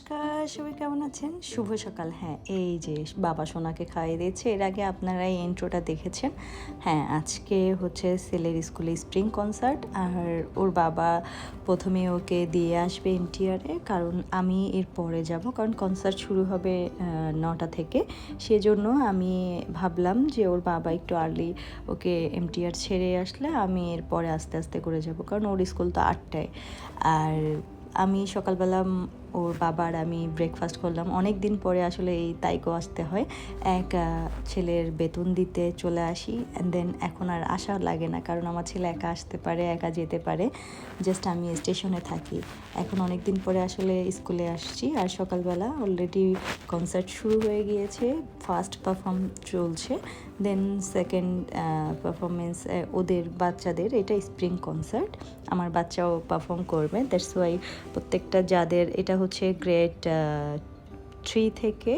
আপনারা সবাই কেমন আছেন? শুভ সকাল। হ্যাঁ এই যে বাবা সোনাকে খাইয়ে দিয়েছে, এর আগে আপনারা এই ইন্ট্রোটা দেখেছেন। হ্যাঁ আজকে হচ্ছে সেলের স্কুলে স্প্রিং কনসার্ট আর ওর বাবা প্রথমে ওকে দিয়ে আসবে এমটিআরে কারণ আমি এর পরে যাব, কারণ কনসার্ট শুরু হবে নটা থেকে। সেজন্য আমি ভাবলাম যে ওর বাবা একটু আর্লি ওকে এমটিআর ছেড়ে আসলে আমি এর পরে আস্তে আস্তে করে যাব, কারণ ওর স্কুল তো আটটায়। আর আমি সকালবেলা ওর বাবার আমি ব্রেকফাস্ট করলাম। অনেক দিন পরে আসলে এই তাইকো আসতে হয়। এক ছেলের বেতন দিতে চলে আসি। অ্যান্ড দেন এখন আর আসা লাগে না, কারণ আমার ছেলে একা আসতে পারে, একা যেতে পারে। জাস্ট আমি স্টেশনে থাকি। এখন অনেক দিন পরে আসলে স্কুলে আসছি আর সকালবেলা অলরেডি কনসার্ট শুরু হয়ে গিয়েছে। ফার্স্ট পারফর্ম চলছে। দেন সেকেন্ড পারফরমেন্স ওদের বাচ্চাদের, এটা স্প্রিং কনসার্ট আমার বাচ্চাও পারফর্ম করবে। দ্যাটস ওয়াই প্রত্যেকটা যাদের এটা হচ্ছে গ্রেড থ্রি থেকে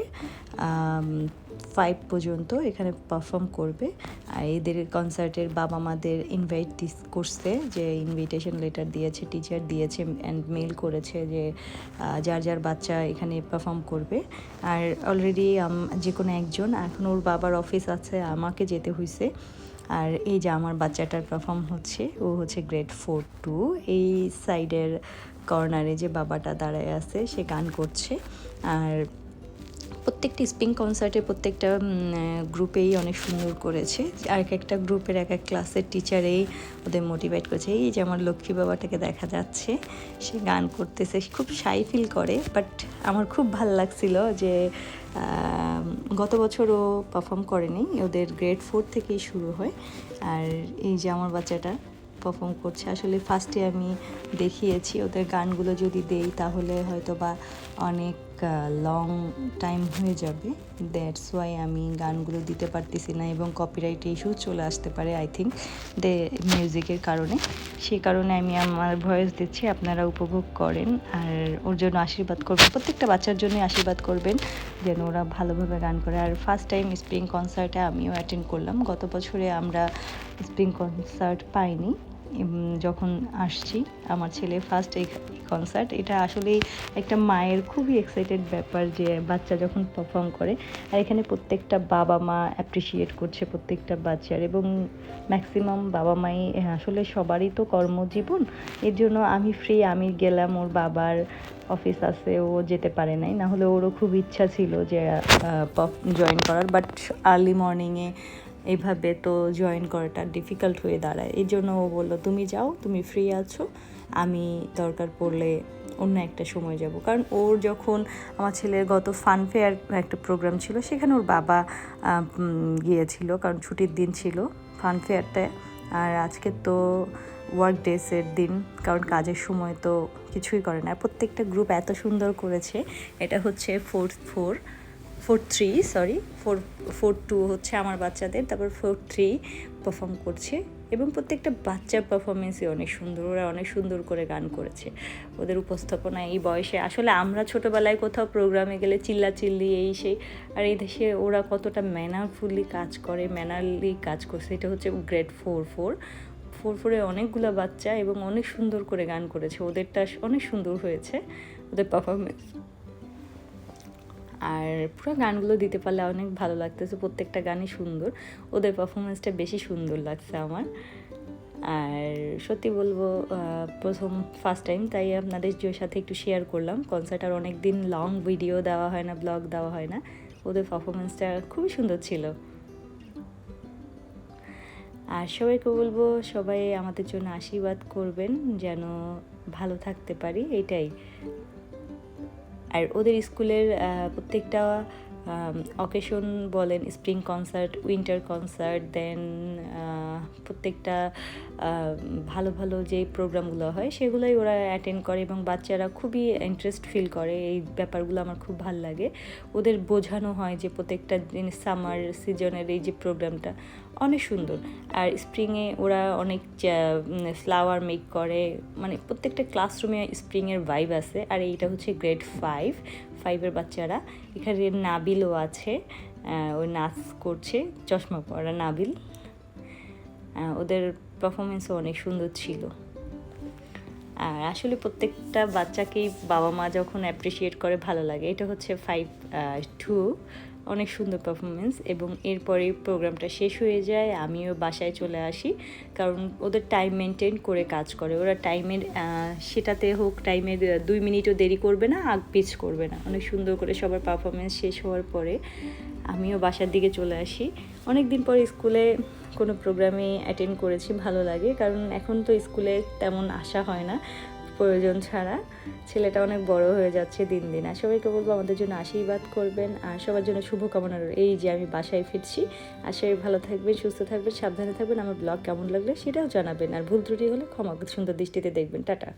ফাইভ পর্যন্ত এখানে পারফর্ম করবে। আর এদের কনসার্টের বাবা মাদের ইনভাইট দিস, করছে যে ইনভিটেশন লেটার দিয়েছে টিচার দিয়েছে অ্যান্ড মেল করেছে যে যার যার বাচ্চা এখানে পারফর্ম করবে। আর অলরেডি যে কোনো একজন, এখন ওর বাবার অফিস আছে, আমাকে যেতে হয়েছে আর এই যে আমার বাচ্চাটার পারফর্ম হচ্ছে, ও হচ্ছে গ্রেড ফোর টু এই সাইডের কর্নারে যে বাবাটা দাঁড়ায় আছে, সে গান করছে। আর প্রত্যেকটি স্প্রিং কনসার্টে প্রত্যেকটা গ্রুপেই অনেক সুন্দর করেছে। আর এক একটা গ্রুপের এক এক ক্লাসের টিচারেই ওদের মোটিভেট করেছে। এই যে আমার লক্ষ্মী বাবাটাকে দেখা যাচ্ছে, সে গান করতেছে খুব শাই ফিল করে বাট আমার খুব ভালো লাগছিল যে গত বছর ও পারফর্ম করেনি, ওদের গ্রেড ফোর থেকেই শুরু হয়। আর এই যে আমার বাচ্চাটা পারফর্ম করছে, আসলে ফার্স্টে আমি দেখিয়েছি, ওদের গানগুলো যদি দেই তাহলে হয়তো বা অনেক লং টাইম হয়ে যাবে। দ্যাটস ওয়াই আমি গানগুলো দিতে পারতেছি না এবং কপিরাইট ইস্যু চলে আসতে পারে আই থিঙ্ক দে মিউজিকের কারণে। সেই কারণে আমি আমার ভয়েস দিচ্ছি, আপনারা উপভোগ করেন। আর ওর জন্য আশীর্বাদ করবেন, প্রত্যেকটা বাচ্চার জন্য আশীর্বাদ করবেন, যেন ওরা ভালোভাবে গান করে। আর ফার্স্ট টাইম স্প্রিং কনসার্টে আমিও অ্যাটেন্ড করলাম। গত বছরে আমরা স্প্রিং কনসার্ট পাইনি। যখন আসছি, আমার ছেলে ফার্স্ট এই কনসার্ট এটা আসলে একটা মায়ের খুবই এক্সাইটেড ব্যাপার যে বাচ্চা যখন পারফর্ম করে, আর এখানে প্রত্যেকটা বাবা মা অ্যাপ্রিসিয়েট করছে প্রত্যেকটা বাচ্চার এবং ম্যাক্সিমাম বাবা মাই আসলে সবারই তো কর্মজীবন। এর জন্য আমি ফ্রি আমি গেলাম, ওর বাবার অফিস আছে, ও যেতে পারে নাই। না হলে ওরও খুব ইচ্ছা ছিল যে জয়েন করার বাট আর্লি মর্নিংয়ে এইভাবে তো জয়েন করাটা ডিফিকাল্ট হয়ে দাঁড়ায়। এই জন্য ও বলল, তুমি যাও, তুমি ফ্রি আছো, আমি দরকার পড়লে অন্য একটা সময় যাব। কারণ ওর যখন আমার ছেলের গত ফান ফেয়ার একটা প্রোগ্রাম ছিল, সেখানে ওর বাবা গিয়েছিল, কারণ ছুটির দিন ছিল ফান ফেয়ারটায় আর আজকে তো ওয়ার্ক ডেসের দিন, কারণ কাজের সময় তো কিছুই করে না। প্রত্যেকটা গ্রুপ এত সুন্দর করেছে, এটা হচ্ছে fourth four four three sorry four four two হচ্ছে আমার বাচ্চাদের, তারপর ফোর থ্রি পারফর্ম করছে এবং প্রত্যেকটা বাচ্চার পারফরমেন্সই অনেক সুন্দর, ওরা অনেক সুন্দর করে গান করেছে। ওদের উপস্থাপনা এই বয়সে, আসলে আমরা ছোটোবেলায় কোথাও প্রোগ্রামে গেলে চিল্লা চিল্লি এই সেই, আর এই দেশে ওরা কতটা ম্যানারফুলি কাজ করে ম্যানারলি কাজ করছে, এটা হচ্ছে গ্রেড ফোর ফোর ফোর ফোরে অনেকগুলো বাচ্চা এবং অনেক সুন্দর করে গান করেছে, ওদেরটা অনেক সুন্দর হয়েছে, ওদের পারফরমেন্স আর পুরো গানগুলো দিতে পারলে অনেক ভালো লাগতেছে, প্রত্যেকটা গানই সুন্দর। ওদের পারফরমেন্সটা বেশি সুন্দর লাগছে আমার। আর সত্যি বলব প্রথম ফার্স্ট টাইম তাই আপনাদের সাথে একটু শেয়ার করলাম। কনসার্ট আর অনেক দিন লং ভিডিও দেওয়া হয় না ব্লগ দেওয়া হয় না। ওদের পারফরমেন্সটা খুবই সুন্দর ছিল। আর সবাইকে বলব, সবাই আমাদের জন্য আশীর্বাদ করবেন, যেন ভালো থাকতে পারি, এটাই। আর ওদের স্কুলের প্রত্যেকটা অকেশন বলেন spring concert winter concert then প্রত্যেকটা ভালো ভালো যে প্রোগ্রামগুলো হয়, সেগুলোই ওরা অ্যাটেন্ড করে এবং বাচ্চারা খুবই ইন্টারেস্ট ফিল করে। এই ব্যাপারগুলো আমার খুব ভালো লাগে। ওদের বোঝানো হয় যে প্রত্যেকটা সামার সিজনের এই যে প্রোগ্রামটা, অনেক সুন্দর। আর স্প্রিংয়ে ওরা অনেক ফ্লাওয়ার মেক করে। মানে প্রত্যেকটা ক্লাসরুমে স্প্রিংয়ের ভাইব আছে। আর এইটা হচ্ছে গ্রেড ফাইভ ফাইভের বাচ্চারা। এখানে নাবিলও আছে ও নাচ করছে, চশমা পরা নাবিল। ওদের পারফরমেন্সও অনেক সুন্দর ছিল। আর আসলে প্রত্যেকটা বাচ্চাকেই বাবা মা যখন অ্যাপ্রিসিয়েট করে, ভালো লাগে। এটা হচ্ছে ফাইভ টু অনেক সুন্দর পারফরমেন্স এবং এরপরে প্রোগ্রামটা শেষ হয়ে যায়, আমিও বাসায় চলে আসি। কারণ ওদের টাইম মেনটেন করে কাজ করে। ওরা টাইমের সেটাতে হোক টাইমের দুই মিনিটও দেরি করবে না আগ পিছ করবে না। অনেক সুন্দর করে সবার পারফরমেন্স শেষ হওয়ার পরে আমিও বাসার দিকে চলে আসি। অনেক দিন পর স্কুলে কোনো প্রোগ্রামে অ্যাটেন্ড করেছি, ভালো লাগে। কারণ এখন তো স্কুলে তেমন আসা হয় না। প্রয়োজন ছাড়া ছেলেটা অনেক বড় হয়ে যাচ্ছে দিন দিন। আর সবাইকে বলব আমাদের জন্য আশীর্বাদ করবেন আর সবার জন্য শুভকামনা। এই যে আমি বাসায় ফিরছি আর সবাই ভালো থাকবেন, সুস্থ থাকবেন, সাবধানে থাকবেন। আমার ব্লগ কেমন লাগলে সেটাও জানাবেন। আর ভুল ত্রুটি হলে ক্ষমা সুন্দর দৃষ্টিতে দেখবেন। টাটা।